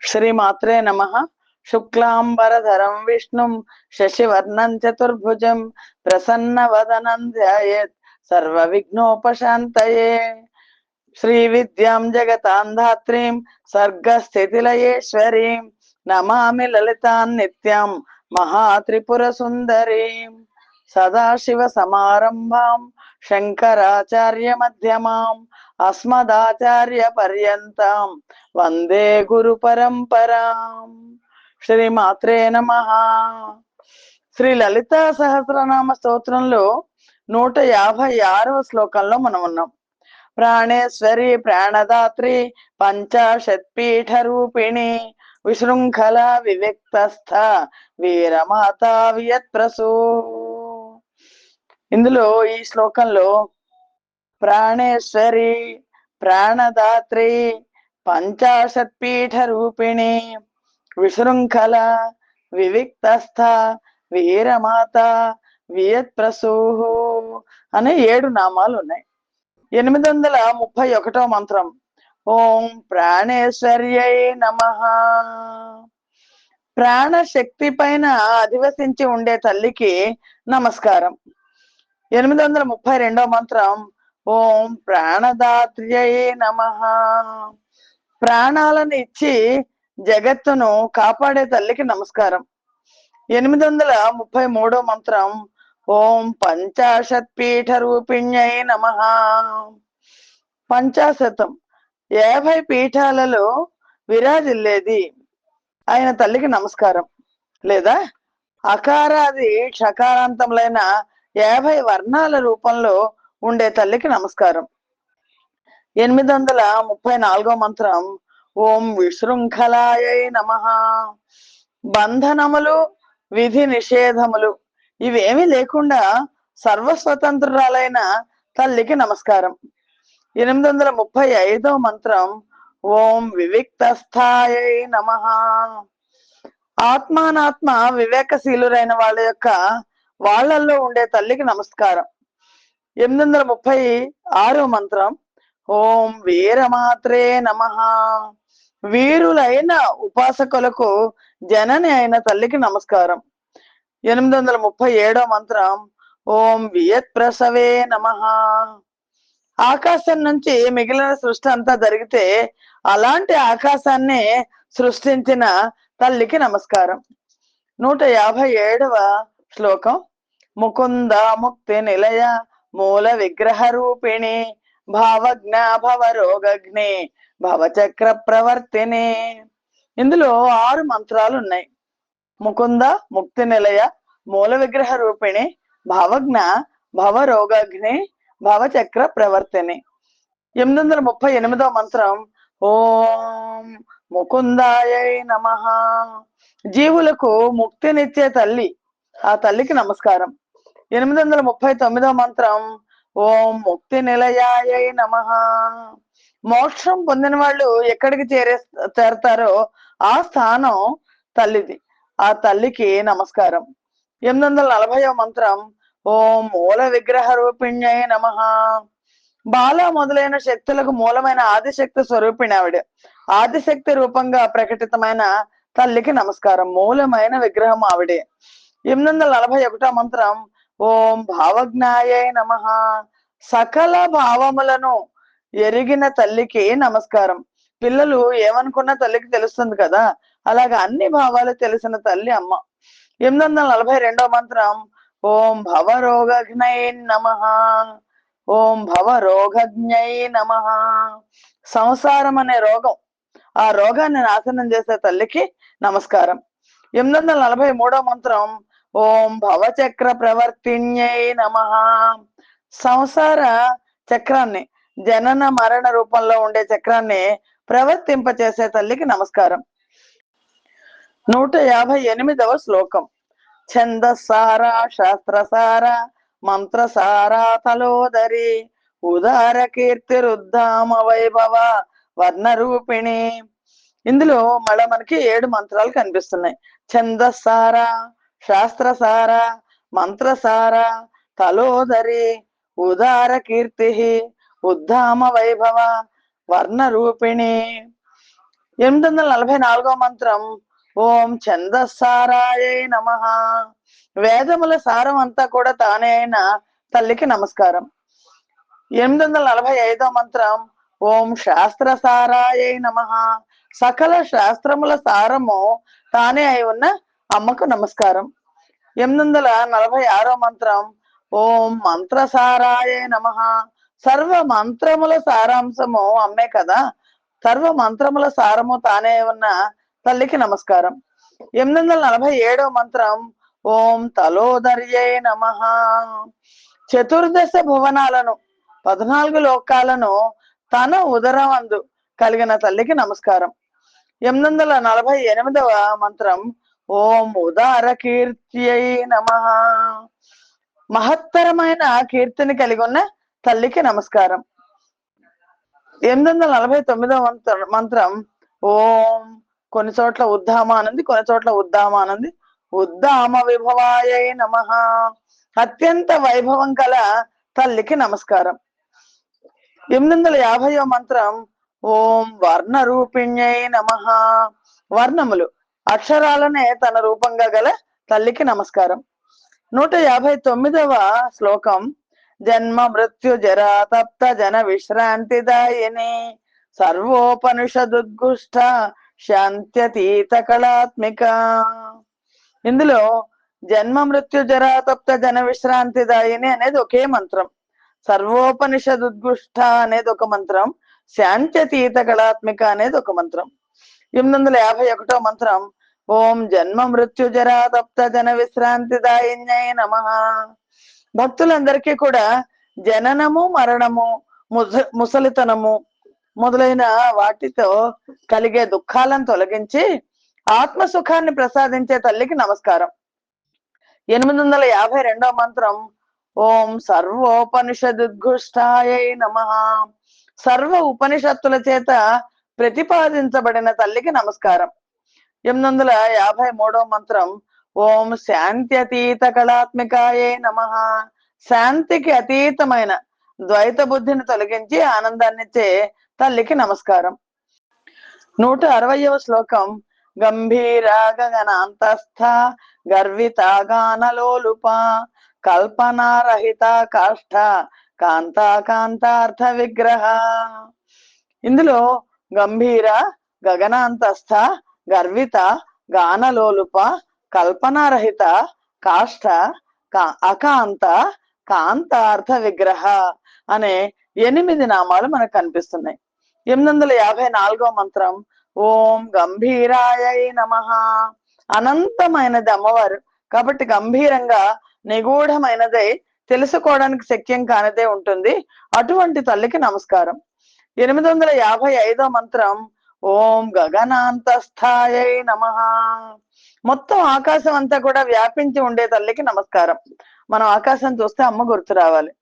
శ్రీమాత్రే నమ శుక్లాంబరధరం విష్ణుం శశివర్ణం చతుర్భుజం ప్రసన్న వదనం ధ్యాయేత్ సర్వ విఘ్నోపశాంతయే శ్రీ విద్యాం జగతాంధాత్రీం సర్గస్థితిలయేశ్వరీం నమామి లలితాన్ నిత్యాం మహాత్రిపుర సుందరీం సదాశివ సమారంభాం శంకరాచార్య మధ్యమాం అస్మదాచార్య పర్యంతం వందే గురు పరంపరాం శ్రీమాత్రే నమ శ్రీ లలిత సహస్రనామ స్తోత్రంలో నూట యాభై ఆరవ శ్లోకంలో మనం ఉన్నాం. ప్రాణేశ్వరి ప్రాణదాత్రి పంచాశత్పీఠ రూపిణి విశృంఖల వివిక్తస్థ వీరమాత వియత్ప్రసూ ఇందులో ఈ శ్లోకంలో ప్రాణేశ్వరి ప్రాణదాత్రి పంచాశత్పీఠ రూపిణి విశృంఖల వివిక్తస్థ వీరమాత వియత్ప్రసూహు అనే ఏడు నామాలు ఉన్నాయి ఎనిమిది వందల ముప్పై ఒకటో మంత్రం. ఓం ప్రాణేశ్వర్యై నమ. ప్రాణశక్తి పైన అధివసించి ఉండే తల్లికి నమస్కారం. ఎనిమిది వందల ముప్పై రెండో మంత్రం. ఓం ప్రాణదాత్రియే నమ. ప్రాణాలను ఇచ్చి జగత్తును కాపాడే తల్లికి నమస్కారం. ఎనిమిది వందల ముప్పై మూడో మంత్రం ఓం పంచాశత్ పీఠ రూపిణ్యై నమ. పంచాశతం యాభై పీఠాలలో విరాజిల్లేది ఆయన తల్లికి నమస్కారం. లేదా అకారాది క్షకారాంతములైన యాభై వర్ణాల రూపంలో ఉండే తల్లికి నమస్కారం. ఎనిమిది వందల ముప్పై నాలుగో మంత్రం ఓం విశృంఖలాయై నమ. బంధనములు విధి నిషేధములు ఇవేమీ లేకుండా సర్వస్వతంత్రురాలైన తల్లికి నమస్కారం. ఎనిమిది వందల ముప్పై ఐదో మంత్రం ఓం వివిక్తస్థాయ నమ. ఆత్మానాత్మ వివేకశీలురైన వాళ్ళ యొక్క వాళ్ళల్లో ఉండే తల్లికి నమస్కారం. ఎనిమిది వందల ముప్పై ఆరో మంత్రం. ఓం వీరమాత్రే నమ. వీరులైన ఉపాసకులకు జనని అయిన తల్లికి నమస్కారం. ఎనిమిది వందల ముప్పై ఏడో మంత్రం. ఓం వియత్ ప్రసవే నమ. ఆకాశం నుంచి మిగిలిన సృష్టి అంతా జరిగితే అలాంటి ఆకాశాన్ని సృష్టించిన తల్లికి నమస్కారం. నూట యాభై ఏడవ శ్లోకం. ముకుంద ముక్తి నిలయ మూల విగ్రహ రూపిణి భావజ్ఞ భవరోగగ్ని భవచక్ర ప్రవర్తిని. ఇందులో ఆరు మంత్రాలు ఉన్నాయి ముకుంద ముక్తి నిలయ మూల విగ్రహ రూపిణి భావజ్ఞ భవరోగగ్ని భవచక్ర ప్రవర్తిని. ఎనిమిది వందల ముప్పై ఎనిమిదో మంత్రం ఓం ముకుందాయై నమ. జీవులకు ముక్తినిచ్చే తల్లి ఆ తల్లికి నమస్కారం. ఎనిమిది వందల ముప్పై తొమ్మిదో మంత్రం ఓం ముక్తి నిలయాయ నమ. మోక్షం పొందిన వాళ్ళు ఎక్కడికి చేరే చేరతారో ఆ స్థానం తల్లిది. ఆ తల్లికి నమస్కారం. ఎనిమిది వందల నలభైవ మంత్రం ఓం మూల విగ్రహ రూపిణ్యై నమ. బాల మొదలైన శక్తులకు మూలమైన ఆదిశక్తి స్వరూపిణి ఆవిడ. ఆదిశక్తి రూపంగా ప్రకటితమైన తల్లికి నమస్కారం. మూలమైన విగ్రహం ఆవిడే. ఎనిమిది వందల నలభై ఒకటో మంత్రం ఓం భావజ్ఞాయే నమ. సకల భావములను ఎరిగిన తల్లికి నమస్కారం. పిల్లలు ఏమనుకున్నా తల్లికి తెలుస్తుంది కదా? అలాగ అన్ని భావాలు తెలిసిన తల్లి అమ్మ. ఎనిమిది వందల నలభై రెండో మంత్రం ఓం భవరోగజ్ఞై నమ. ఓం భవరోగజ్ఞై నమ. సంసారం అనే రోగం ఆ రోగాన్ని నాశనం చేసే తల్లికి నమస్కారం. ఎనిమిది వందల నలభై మూడో మంత్రం ఓం భవచక్ర ప్రవర్తిన్యై నమ. సంసార చక్రాన్ని జనన మరణ రూపంలో ఉండే చక్రాన్ని ప్రవర్తింపచేసే తల్లికి నమస్కారం. నూట యాభై ఎనిమిదవ శ్లోకం. ఛందసార శాస్త్రసార మంత్రసార తలోదరి ఉదార కీర్తి రుద్ధామ వైభవ వర్ణ రూపిణి ఇందులో మళ్ళా మనకి ఏడు మంత్రాలు కనిపిస్తున్నాయి. ఛందసార శాస్త్రసార మంత్రసార తలోదరి ఉదార కీర్తి ఉద్ధామ వైభవ వర్ణ రూపిణి ఎనిమిది వందల నలభై నాలుగో మంత్రం ఓం చందసారాయే నమ. వేదముల సారం అంతా కూడా తానే అయిన తల్లికి నమస్కారం. ఎనిమిది వందల నలభై ఐదో మంత్రం ఓం శాస్త్ర సారాయే నమ. సకల శాస్త్రముల సారము తానే అయి ఉన్న అమ్మకు నమస్కారం. ఎనిమిది వందల నలభై ఆరో మంత్రం. ఓం మంత్రసారాయ నమ. సర్వ మంత్రముల సారాంశము అమ్మే కదా? సర్వ మంత్రముల సారము తానే ఉన్న తల్లికి నమస్కారం. ఎనిమిది వందల నలభై ఏడో మంత్రం. ఓం తలోదర్యే నమ. చతుర్దశ భువనాలను పద్నాలుగు లోకాలను తన ఉదరమందు కలిగిన తల్లికి నమస్కారం. ఎనిమిది వందల నలభై ఎనిమిదవ మంత్రం. ఓం ఉదార కీర్త్యై నమ. మహత్తరమైన కీర్తిని కలిగి ఉన్న తల్లికి నమస్కారం. ఎనిమిది వందల నలభై తొమ్మిదవ మంత్రం ఓం కొన్ని చోట్ల ఉద్దామానంది కొన్ని చోట్ల ఉద్దామానంది. ఉద్దామ విభవాయ నమ. అత్యంత వైభవం కల తల్లికి నమస్కారం. ఎనిమిది వందల యాభైవ మంత్రం ఓం వర్ణ రూపిణ్యై నమ. వర్ణములు. అక్షరాలనే తన రూపంగా గల తల్లికి నమస్కారం. నూట యాభై తొమ్మిదవ శ్లోకం జన్మ మృత్యు జరా తప్త జన విశ్రాంతిదాయిని సర్వోపనిషదుద్గుష్ట శాంత్యతీత కళాత్మిక. ఇందులో జన్మ మృత్యు జరా తప్త జన విశ్రాంతిదాయిని అనేది ఒకే మంత్రం. సర్వోపనిషదుద్గుష్ట అనేది ఒక మంత్రం శాంత్యతీత కళాత్మిక అనేది ఒక మంత్రం. ఎనిమిది వందల యాభై ఒకటో మంత్రం ఓం జన్మ మృత్యు జరా తప్త జన విశ్రాంతిదాయిన్యై నమ. భక్తులందరికీ కూడా జననము మరణము ముస ముసలితనము మొదలైన వాటితో కలిగే దుఃఖాలను తొలగించి ఆత్మ సుఖాన్ని ప్రసాదించే తల్లికి నమస్కారం. ఎనిమిది వందల యాభై రెండో మంత్రం ఓం సర్వోపనిషదుద్ఘుష్టాయ నమ. సర్వ ఉపనిషత్తుల చేత ప్రతిపాదించబడిన తల్లికి నమస్కారం. ఎనిమిది వందల యాభై మూడో మంత్రం ఓం శాంతి అతీత కళాత్మికాయే నమ. శాంతికి అతీతమైన ద్వైత బుద్ధిని తొలగించి ఆనందాన్నిచ్చే తల్లికి నమస్కారం. నూట అరవయవ శ్లోకం గంభీరాగనాంతస్థ గర్వితాగానలోలుప కల్పనారహిత కాష్ట కాంత కాంతార్థ విగ్రహ ఇందులో గంభీర గగనాంతస్థ గర్విత గానలోలుప కల్పనారహిత కాష్ట అకాంత అకాంత కాంతార్థ విగ్రహ అనే ఎనిమిది నామాలు మనకు కనిపిస్తున్నాయి. ఎనిమిది వందల యాభై నాలుగో మంత్రం ఓం గంభీరాయ నమ. అనంతమైనది అమ్మవారు. కాబట్టి గంభీరంగా నిగూఢమైనదై తెలుసుకోవడానికి శక్యం కానిదే ఉంటుంది. అటువంటి తల్లికి నమస్కారం. ఎనిమిది వందల యాభై ఐదో మంత్రం ఓం గగనాంతస్థాయై నమ. మొత్తం ఆకాశం అంతా కూడా వ్యాపించి ఉండే తల్లికి నమస్కారం. మనం ఆకాశం చూస్తే అమ్మ గుర్తు రావాలి.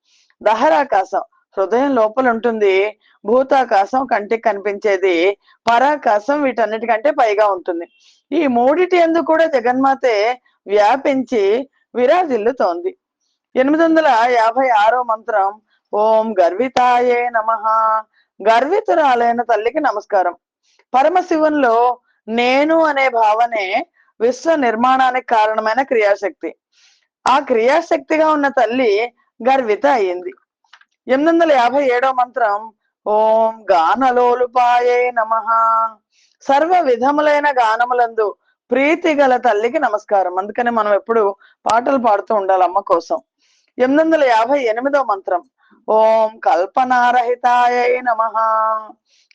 దహరాకాశం హృదయం లోపల ఉంటుంది. భూతాకాశం కంటికి కనిపించేది. పరాకాశం వీటన్నిటికంటే పైగా ఉంటుంది. ఈ మూడిటి ఎందు కూడా జగన్మాతే వ్యాపించి విరాజిల్లుతోంది. ఎనిమిది వందల యాభై ఆరో మంత్రం ఓం గర్వితాయే నమ. గర్వితురాలైన తల్లికి నమస్కారం. పరమశివంలో నేను అనే భావనే విశ్వ నిర్మాణానికి కారణమైన క్రియాశక్తి. ఆ క్రియాశక్తిగా ఉన్న తల్లి గర్విత అయింది. ఎనిమిది వందల యాభై ఏడో మంత్రం ఓం గానలోలుపాయే నమ. సర్వ విధములైన గానములందు ప్రీతి గల తల్లికి నమస్కారం. అందుకని మనం ఎప్పుడు పాటలు పాడుతూ ఉండాలి అమ్మ కోసం. ఎనిమిది వందల యాభై ఎనిమిదో మంత్రం ఓం కల్పనారహితాయ నమ.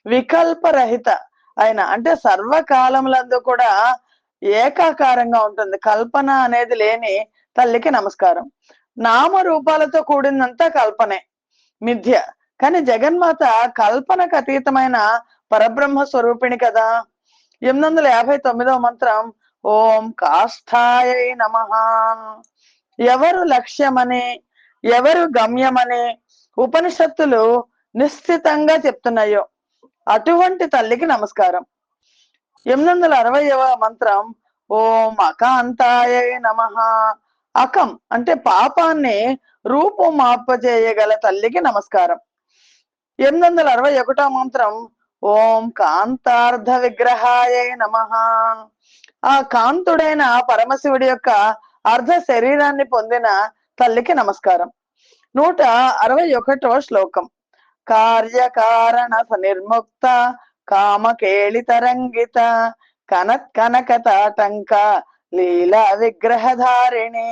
వికల్పరహిత ఆయన అంటే సర్వకాలములందు కూడా ఏకాకారంగా ఉంటుంది. కల్పన అనేది లేని తల్లికి నమస్కారం. నామ రూపాలతో కూడినంత కల్పనే మిథ్య. కానీ జగన్మాత కల్పనకు అతీతమైన పరబ్రహ్మ స్వరూపిణి కదా. ఎనిమిది వందల యాభై తొమ్మిదవ మంత్రం ఓం కాష్టాయ నమ. ఎవరు లక్ష్యమని ఎవరు గమ్యమని ఉపనిషత్తులు నిశ్చితంగా చెప్తున్నాయో. అటువంటి తల్లికి నమస్కారం. ఎనిమిది వందల అరవైవ మంత్రం ఓం అకాంతాయ నమ. అకం అంటే పాపాన్ని రూపుమాపజేయగల తల్లికి నమస్కారం. ఎనిమిది వందల అరవై ఒకటో మంత్రం ఓం కాంతార్థ విగ్రహాయ నమ. ఆ కాంతుడైన పరమశివుడి యొక్క అర్ధ శరీరాన్ని పొందిన తల్లికి నమస్కారం. నూట అరవై ఒకటో శ్లోకం. కార్యకారణ నిర్ముక్త కామకేళి తరంగిత కనత్ కనక తాటంక లీలా విగ్రహధారిణి.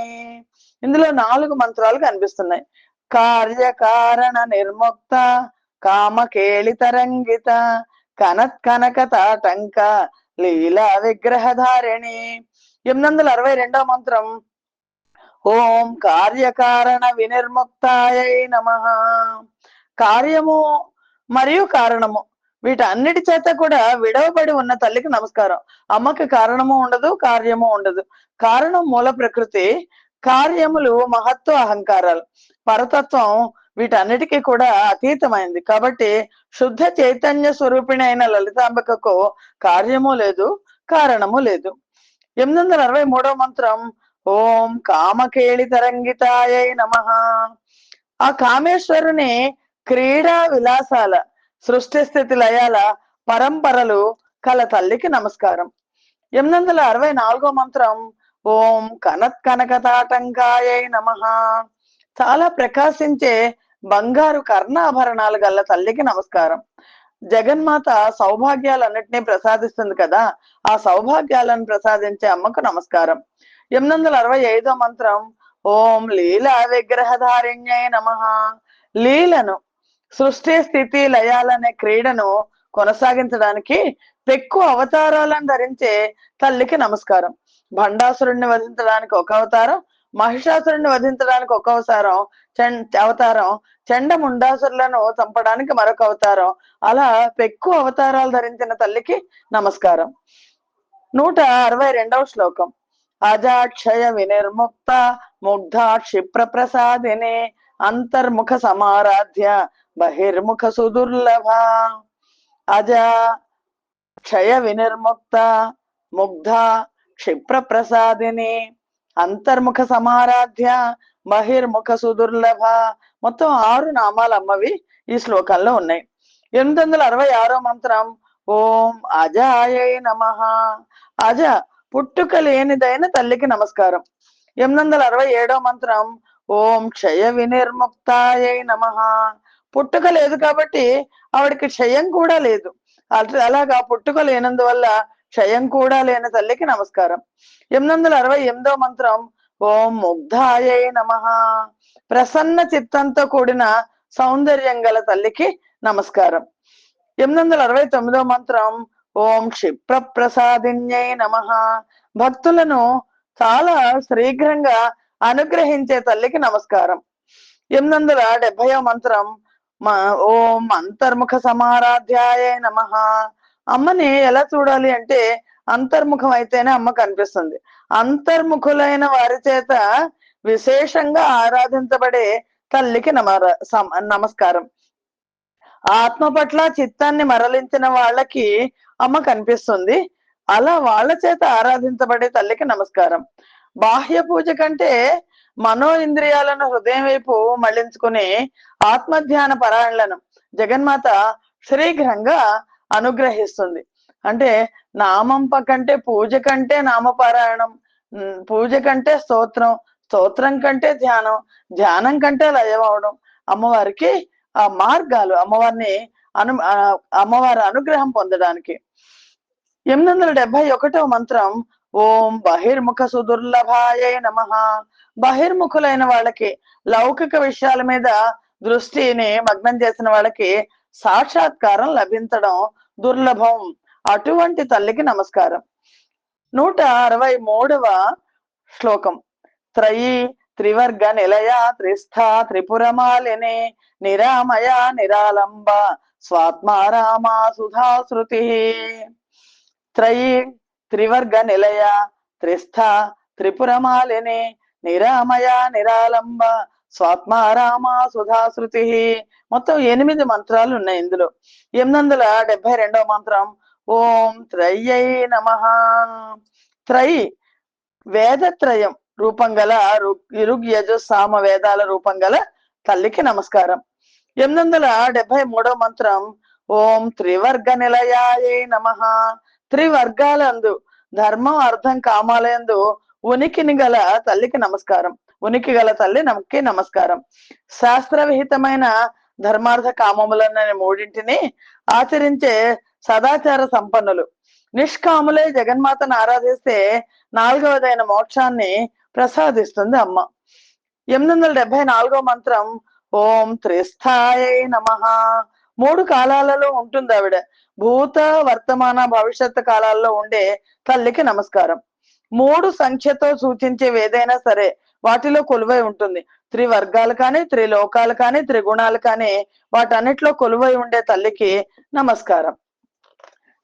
ఇందులో నాలుగు మంత్రాలు కనిపిస్తున్నాయి. కార్యకారణ నిర్ముక్త కామకేళి తరంగిత కనత్ కనక తాటంక లీలా విగ్రహధారిణి. ఎనిమిది వందల అరవై రెండవ మంత్రం. ఓం కార్యకారణ వినిర్ముక్తాయ నమ. కార్యము మరియు కారణము. వీటన్నిటి చేత కూడా విడవబడి ఉన్న తల్లికి నమస్కారం. అమ్మకి కారణము ఉండదు కార్యము ఉండదు. కారణం మూల ప్రకృతి కార్యములు మహత్వ అహంకారాలు. పరతత్వం వీటన్నిటికీ కూడా అతీతమైంది. కాబట్టి శుద్ధ చైతన్య స్వరూపిణి అయిన లలితాంబికకు కార్యము లేదు కారణము లేదు. ఎనిమిది వందల అరవై మూడవ మంత్రం ఓం కామకేళి తరంగితాయ నమ. ఆ కామేశ్వరుని క్రీడా విలాసాల సృష్టి స్థితి లయాల పరంపరలు కల తల్లికి నమస్కారం. ఎనిమిది వందల అరవై నాలుగో మంత్రం ఓం కనత్ కనకతాటంకాయ నమ. చాలా ప్రకాశించే బంగారు కర్ణాభరణాలు గల్ల తల్లికి నమస్కారం. జగన్మాత సౌభాగ్యాలన్నిటినీ ప్రసాదిస్తుంది కదా ఆ సౌభాగ్యాలను ప్రసాదించే అమ్మకు నమస్కారం. ఎనిమిది వందల అరవై ఐదో మంత్రం ఓం లీలా విగ్రహధారిణ్యై నమ. లీలను సృష్టి స్థితి లయాలనే క్రీడను కొనసాగించడానికి పెక్కు అవతారాలను ధరించే తల్లికి నమస్కారం. భండాసురుణ్ణి వధించడానికి ఒక అవతారం మహిషాసురుణ్ణి వధించడానికి ఒక అవతారం చం- అవతారం చండ ముండాసురులను చంపడానికి మరొక అవతారం. అలా పెక్కు అవతారాలు ధరించిన తల్లికి నమస్కారం. నూట అరవై రెండవ శ్లోకం. అజాక్షయ వినిర్ముక్త ముగ్ధ ప్రసాదిని అంతర్ముఖ సమారాధ్య బహిర్ముఖ సుదుర్లభ అజ క్షయ వినిర్ముక్త ముగ్ధ క్షిప్ర ప్రసాదిని అంతర్ముఖ సమారాధ్య బహిర్ముఖ సుదుర్లభ. మొత్తం ఆరు నామాలు అమ్మవి ఈ శ్లోకంలో ఉన్నాయి. ఎనిమిది వందల అరవై ఆరో మంత్రం ఓం అజాయ నమ. అజ పుట్టుక లేనిదైన తల్లికి నమస్కారం. ఎనిమిది వందల అరవై ఏడో మంత్రం ఓం క్షయ వినిర్ముక్తాయ నమ. పుట్టుక లేదు కాబట్టి ఆవిడకి క్షయం కూడా లేదు. అలాగా పుట్టుక లేనందువల్ల క్షయం కూడా లేని తల్లికి నమస్కారం. ఎనిమిది వందల అరవై ఎనిమిదో మంత్రం ఓం ముగ్ధాయ నమ. ప్రసన్న చిత్తంతో కూడిన సౌందర్యం గల తల్లికి నమస్కారం. ఎనిమిది వందల అరవై తొమ్మిదో మంత్రం ఓం క్షిప్ర ప్రసాదిన్యై నమ. భక్తులను చాలా శీఘ్రంగా అనుగ్రహించే తల్లికి నమస్కారం. ఎనిమిది వందల డెబ్బయో మంత్రం మా ఓం అంతర్ముఖ సమారాధ్యాయ నమ. అమ్మని ఎలా చూడాలి అంటే అంతర్ముఖం అయితేనే అమ్మ కనిపిస్తుంది. అంతర్ముఖులైన వారి చేత విశేషంగా ఆరాధించబడే తల్లికి నమర నమస్కారం. ఆత్మ పట్ల చిత్తాన్ని మరలించిన వాళ్ళకి అమ్మ కనిపిస్తుంది. అలా వాళ్ళ చేత ఆరాధించబడే తల్లికి నమస్కారం. బాహ్య పూజ కంటే మనో ఇంద్రియాలను హృదయం వైపు మళ్ళించుకుని ఆత్మధ్యాన పరాయణలను జగన్మాత శీఘ్రంగా అనుగ్రహిస్తుంది. అంటే నామం కంటే పూజ కంటే నామపారాయణం పూజ కంటే స్తోత్రం స్తోత్రం కంటే ధ్యానం ధ్యానం కంటే లయం అవడం అమ్మవారికి ఆ మార్గాలు అమ్మవారిని అను అమ్మవారి అనుగ్రహం పొందడానికి. ఎనిమిది వందల డెబ్బై ఒకటో మంత్రం ఓం బహిర్ముఖ సుదుర్లభాయ నమ. బహిర్ముఖులైన వాళ్ళకి లౌకిక విషయాల మీద దృష్టిని మగ్నం చేసిన వాళ్ళకి సాక్షాత్కారం లభించడం దుర్లభం. అటువంటి తల్లికి నమస్కారం. నూట అరవై మూడవ శ్లోకం. త్రయీ త్రివర్గ నిలయ త్రిస్థ త్రిపురమాలిని నిరామయ నిరాలంబ సుధా శృతి త్రయీ త్రివర్గ నిలయ త్రిస్థ త్రిపురమాలిని నిరామయ నిరాలంబ స్వాత్మారామ సుధాశ్రుతి. మొత్తం ఎనిమిది మంత్రాలు ఉన్నాయి ఇందులో. ఎనిమిది వందల డెబ్బై రెండవ మంత్రం ఓం త్రయ్యై నమ. త్రై వేదత్రయం రూపం గల రు- యజు సామ వేదాల రూపం గల తల్లికి నమస్కారం. ఎనిమిది వందల డెబ్బై మూడవ మంత్రం ఓం త్రివర్గ నిలయాయే నమ. త్రివర్గాలందు ధర్మం అర్థం కామాలయందు ఉనికిని గల తల్లికి నమస్కారం. ఉనికి గల తల్లి నమకి నమస్కారం. శాస్త్ర విహితమైన ధర్మార్థ కామములన్న మూడింటిని ఆచరించే సదాచార సంపన్నులు. నిష్కాములై జగన్మాతను ఆరాధిస్తే నాలుగవదైన మోక్షాన్ని ప్రసాదిస్తుంది అమ్మ. ఎనిమిది వందల డెబ్బై నాలుగో మంత్రం ఓం త్రిస్థాయ నమ. మూడు కాలాలలో ఉంటుంది ఆవిడ భూత వర్తమాన భవిష్యత్తు కాలాల్లో ఉండే తల్లికి నమస్కారం. మూడు సంఖ్యతో సూచించేవి ఏదైనా సరే వాటిలో కొలువై ఉంటుంది. త్రివర్గాలు కానీ త్రిలోకాలు కానీ త్రిగుణాలు కానీ వాటన్నిటిలో కొలువై ఉండే తల్లికి నమస్కారం.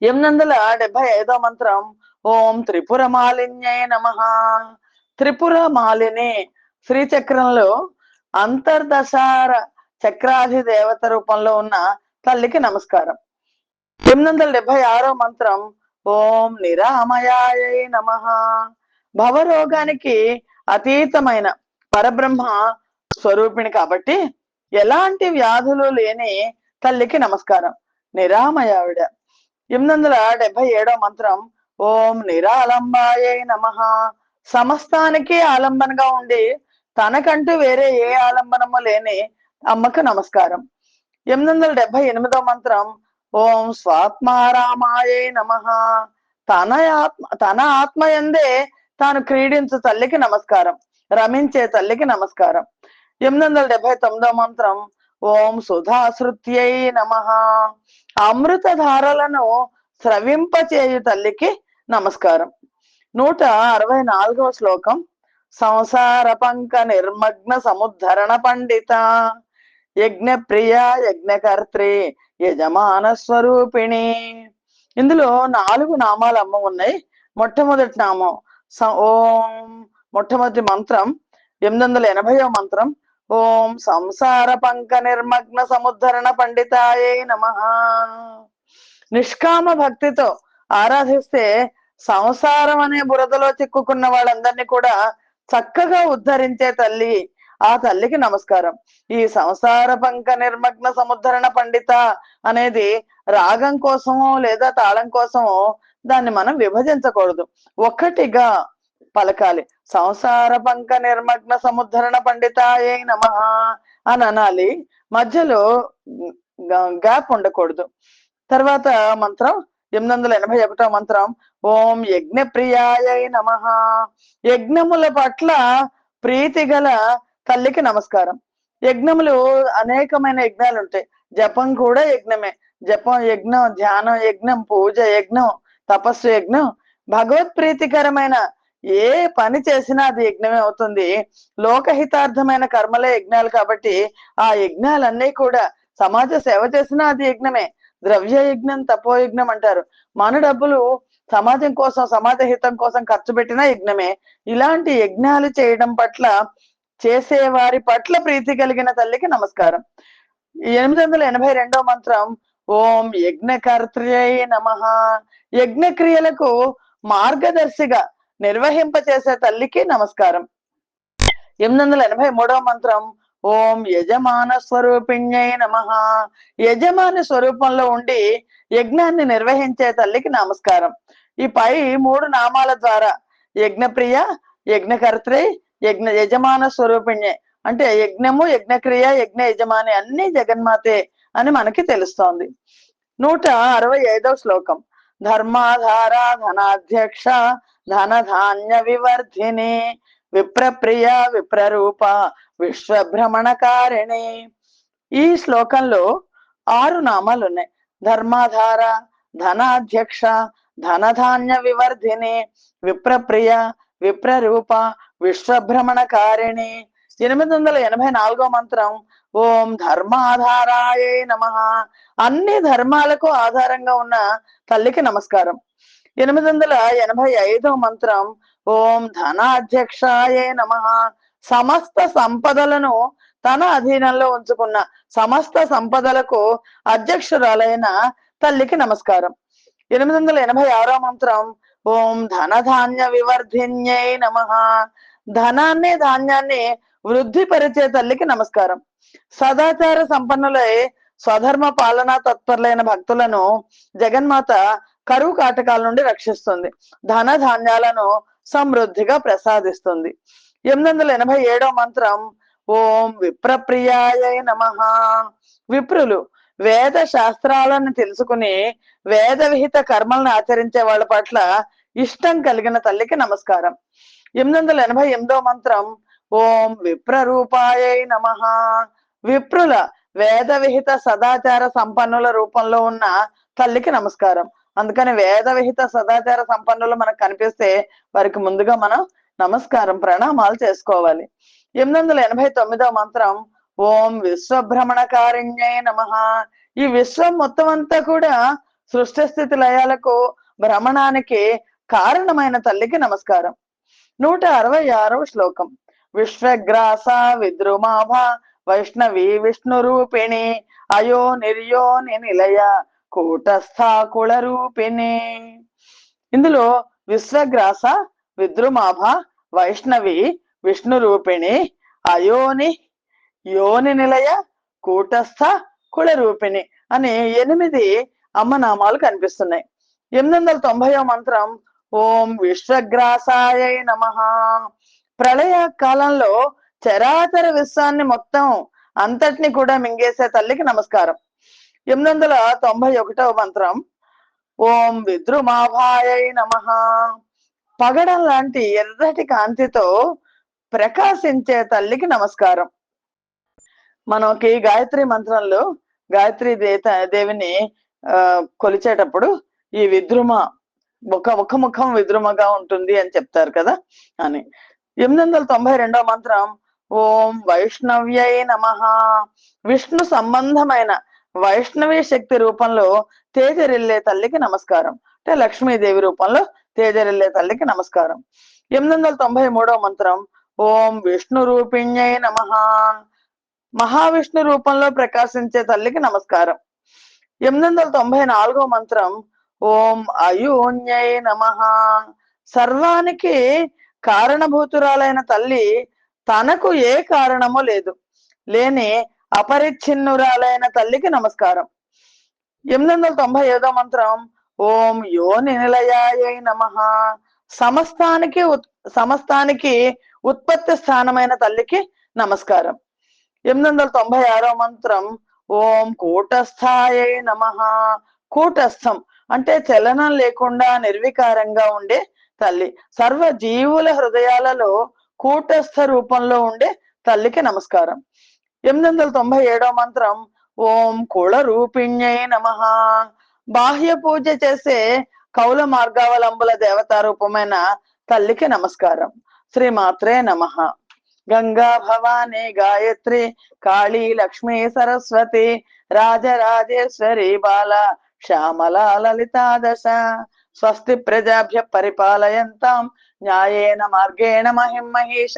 ఎనిమిది వందల డెబ్బై ఐదో మంత్రం ఓం త్రిపుర మాలిన్యే నమ. త్రిపుర మాలిని శ్రీచక్రంలో అంతర్దశార చక్రాధి దేవత రూపంలో ఉన్న తల్లికి నమస్కారం. ఎనిమిది వందల డెబ్బై ఆరో మంత్రం ఓం నిరామయాయ నమ. భవరోగానికి అతీతమైన పరబ్రహ్మ స్వరూపిణి కాబట్టి ఎలాంటి వ్యాధులు లేని తల్లికి నమస్కారం. నిరామయావిడ. ఎనిమిది వందల డెబ్బై ఏడో మంత్రం ఓం నిరాలంబాయ నమ. సమస్తానికి ఆలంబనగా ఉండి తనకంటూ వేరే ఏ ఆలంబనము లేని అమ్మకు నమస్కారం. ఎనిమిది వందల డెబ్బై ఎనిమిదో మంత్రం ఓం స్వాత్మారామాయే నమ. తన ఆత్మ తన ఆత్మ ఎందే తాను క్రీడించు తల్లికి నమస్కారం రమించే తల్లికి నమస్కారం. ఎనిమిది వందల డెబ్బై తొమ్మిదో మంత్రం ఓం సుధాశ్రుత్యై నమ. అమృత ధారలను స్రవింపచేయు తల్లికి నమస్కారం. నూట అరవై నాలుగవ శ్లోకం సంసార పంక నిర్మగ్న సముద్ధరణ పండిత యజ్ఞ ప్రియ యజ్ఞకర్త్రి యజమాన స్వరూపిణి ఇందులో నాలుగు నామాలు అమ్మ ఉన్నాయి. మొట్టమొదటి నామం స- ఓం మొట్టమొదటి మంత్రం ఎనిమిది వందల ఎనభైవ మంత్రం ఓం సంసార పంక నిర్మగ్న సముద్ధరణ పండితాయే నమ. నిష్కామ భక్తితో ఆరాధిస్తే సంసారం అనే బురదలో చిక్కుకున్న వాళ్ళందరినీ కూడా చక్కగా ఉద్ధరించే తల్లి ఆ తల్లికి నమస్కారం. ఈ సంసార పంక నిర్మగ్న సముద్ధరణ పండిత అనేది రాగం కోసమో లేదా తాళం కోసమో దాన్ని మనం విభజించకూడదు. ఒక్కటిగా పలకాలి. సంసార పంక నిర్మగ్న సముద్ధరణ ఏ నమ అని అనాలి. మధ్యలో గ్యాప్ ఉండకూడదు. తర్వాత మంత్రం ఎనిమిది వందల ఎనభై ఒకటో మంత్రం ఓం యజ్ఞ ప్రియాయ నమ. యజ్ఞముల పట్ల ప్రీతి గల తల్లికి నమస్కారం. యజ్ఞములు అనేకమైన యజ్ఞాలు ఉంటాయి. జపం కూడా యజ్ఞమే. జపం యజ్ఞం ధ్యానం యజ్ఞం పూజ యజ్ఞం తపస్సు యజ్ఞం. భగవత్ ప్రీతికరమైన ఏ పని చేసినా అది యజ్ఞమే అవుతుంది. లోకహితార్థమైన కర్మలే యజ్ఞాలు కాబట్టి ఆ యజ్ఞాలన్నీ కూడా సమాజ సేవ చేసినా అది యజ్ఞమే. ద్రవ్య యజ్ఞం తపో యజ్ఞం అంటారు. మన డబ్బులు సమాజం కోసం సమాజ హితం కోసం ఖర్చు పెట్టిన యజ్ఞమే. ఇలాంటి యజ్ఞాలు చేయడం పట్ల చేసే వారి పట్ల ప్రీతి కలిగిన తల్లికి నమస్కారం. ఎనిమిది వందల ఎనభై రెండో మంత్రం ఓం యజ్ఞకర్త్రై నమ. యజ్ఞ క్రియలకు మార్గదర్శిగా నిర్వహింపచేసే తల్లికి నమస్కారం. ఎనిమిది వందల ఎనభై మూడవ మంత్రం ఓం యజమాన స్వరూపిణ్యై నమ. యజమాని స్వరూపంలో ఉండి యజ్ఞాన్ని నిర్వహించే తల్లికి నమస్కారం. ఈ పై మూడు నామాల ద్వారా యజ్ఞప్రియ యజ్ఞకర్త్రి యజ్ఞ యజమాన స్వరూపిణ్యే. అంటే యజ్ఞము యజ్ఞక్రియ యజ్ఞ యజమాని అన్ని జగన్మాతే అని మనకి తెలుస్తోంది. నూట అరవై ఐదవ శ్లోకం. ధర్మాధార ధనాధ్యక్ష ధన ధాన్య వివర్ధిని విప్రప్రియ విప్రరూప విశ్వభ్రమణకారిణి. ఈ శ్లోకంలో ఆరు నామాలు ఉన్నాయి ధర్మాధార ధనాధ్యక్ష ధనధాన్య వివర్ధిని విప్రప్రియ విప్రరూప విశ్వభ్రమణకారిణి. ఎనిమిది వందల ఎనభై నాలుగో మంత్రం. ఓం ధర్మాధారాయ నమ. అన్ని ధర్మాలకు ఆధారంగా ఉన్న తల్లికి నమస్కారం. ఎనిమిది వందల ఎనభై ఐదో మంత్రం. ఓం ధనాధ్యక్షాయ నమ. సమస్త సంపదలను తన అధీనంలో ఉంచుకున్న సమస్త సంపదలకు అధ్యక్షురాలైన తల్లికి నమస్కారం. ఎనిమిది వందల ఎనభై ఆరో మంత్రం. ఓం ధనధాన్య వివర్ధిన్యై నమ. ధనాన్ని ధాన్యాన్ని వృద్ధి పరిచే తల్లికి నమస్కారం. సదాచార సంపన్నులై స్వధర్మ పాలనా తత్పరులైన భక్తులను జగన్మాత కరువు కాటకాల నుండి రక్షిస్తుంది. ధన ధాన్యాలను సమృద్ధిగా ప్రసాదిస్తుంది. ఎనిమిది వందల ఎనభై ఏడో మంత్రం ఓం విప్రప్రియాయ నమ. విప్రులు వేద శాస్త్రాలను తెలుసుకుని వేద విహిత కర్మలను ఆచరించే వాళ్ళ పట్ల ఇష్టం కలిగిన తల్లికి నమస్కారం. ఎనిమిది వందల ఎనభై ఎనిమిదో మంత్రం ఓం విప్రరూపాయ నమ. విప్రుల వేద విహిత సదాచార సంపన్నుల రూపంలో ఉన్న తల్లికి నమస్కారం. అందుకని వేద విహిత సదాచార సంపన్నులు మనకు కనిపిస్తే వారికి ముందుగా మనం నమస్కారం ప్రణామాలు చేసుకోవాలి. ఎనిమిది వందల ఎనభై తొమ్మిదో మంత్రం ఓం విశ్వభ్రమణకారిణ్యై నమ. ఈ విశ్వం మొత్తం అంతా కూడా సృష్టి స్థితి లయాలకు భ్రమణానికి కారణమైన తల్లికి నమస్కారం. నూట అరవై ఆరవ శ్లోకం. విశ్వగ్రాస విద్రుమాభ వైష్ణవి విష్ణు రూపిణి అయో నిర్యో నిలయ కూటస్థాకుళ రూపిణి. ఇందులో విశ్వగ్రాస విద్రుమాభ వైష్ణవి విష్ణు రూపిణి అయోని యోని నిలయ కూటస్థ కుల రూపిణి అని ఎనిమిది అమ్మనామాలు కనిపిస్తున్నాయి. ఎనిమిది వందల తొంభైవ మంత్రం ఓం విశ్వగ్రాసాయ నమ. ప్రళయ కాలంలో చరాచర విశ్వాన్ని మొత్తం అంతటిని కూడా మింగేసే తల్లికి నమస్కారం. ఎనిమిది వందల తొంభై ఒకటవ మంత్రం ఓం విద్రుమాభాయ నమ. పగడం లాంటి ఎర్రటి కాంతితో ప్రకాశించే తల్లికి నమస్కారం. మనకి గాయత్రి మంత్రంలో గాయత్రి దేత దేవిని కొలిచేటప్పుడు ఈ విద్రుమ ఒక ఒక ముఖం విద్రుమగా ఉంటుంది అని చెప్తారు కదా అని. ఎనిమిది వందల తొంభై రెండవ మంత్రం ఓం వైష్ణవ్యై నమ. విష్ణు సంబంధమైన వైష్ణవి శక్తి రూపంలో తేజరిల్లే తల్లికి నమస్కారం. అంటే లక్ష్మీదేవి రూపంలో తేజరిల్లే తల్లికి నమస్కారం. ఎనిమిది వందల తొంభై మూడవ మంత్రం ఓం విష్ణు రూపిణ్యై నమ. మహావిష్ణు రూపంలో ప్రకాశించే తల్లికి నమస్కారం. ఎనిమిది వందల తొంభై నాలుగో మంత్రం ఓం అయోన్యై నమ. సర్వానికి కారణభూతురాలైన తల్లి తనకు ఏ కారణము లేదు. లేని అపరిచ్ఛిన్నురాలైన తల్లికి నమస్కారం. ఎనిమిది వందల తొంభై ఐదో మంత్రం ఓం యోని నిలయాయ నమ. సమస్తానికి ఉత్- సమస్తానికి ఉత్పత్తి స్థానమైన తల్లికి నమస్కారం. ఎనిమిది వందల తొంభై ఆరో మంత్రం ఓం కూటస్థాయ నమ. కూటస్థం. అంటే చలనం లేకుండా నిర్వికారంగా ఉండే తల్లి. సర్వ జీవుల హృదయాలలో కూటస్థ రూపంలో ఉండే తల్లికి నమస్కారం. ఎనిమిది వందల తొంభై ఏడో మంత్రం ఓం కుల రూపిణ్యై నమ. బాహ్య పూజ చేసే కౌల మార్గావలంబుల దేవతారూపమైన తల్లికి నమస్కారం. శ్రీ మాత్రే నమ. గంగా భవాని గాయత్రి కాళీ లక్ష్మీ సరస్వతి రాజరాజేశ్వరి బాల శ్యామల లలితా స్వస్తి ప్రజాభ్య పరిపాలయంతాం. న్యాయేన మార్గేణ మహిం మహిష.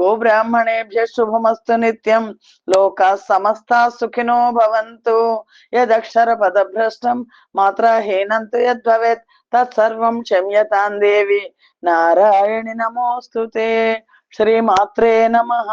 గోబ్రాహ్మణేభ్య శుభమస్తు నిత్యం. లోకా సమస్తా సుఖినో భవంతు. యదక్షర పదభ్రష్టం మాత్రహీనంతు యద్భవేత్. తత్సర్వం క్షమ్యతాం దేవి. నారాయణి నమోస్తుతే శ్రీమాత్రే నమః.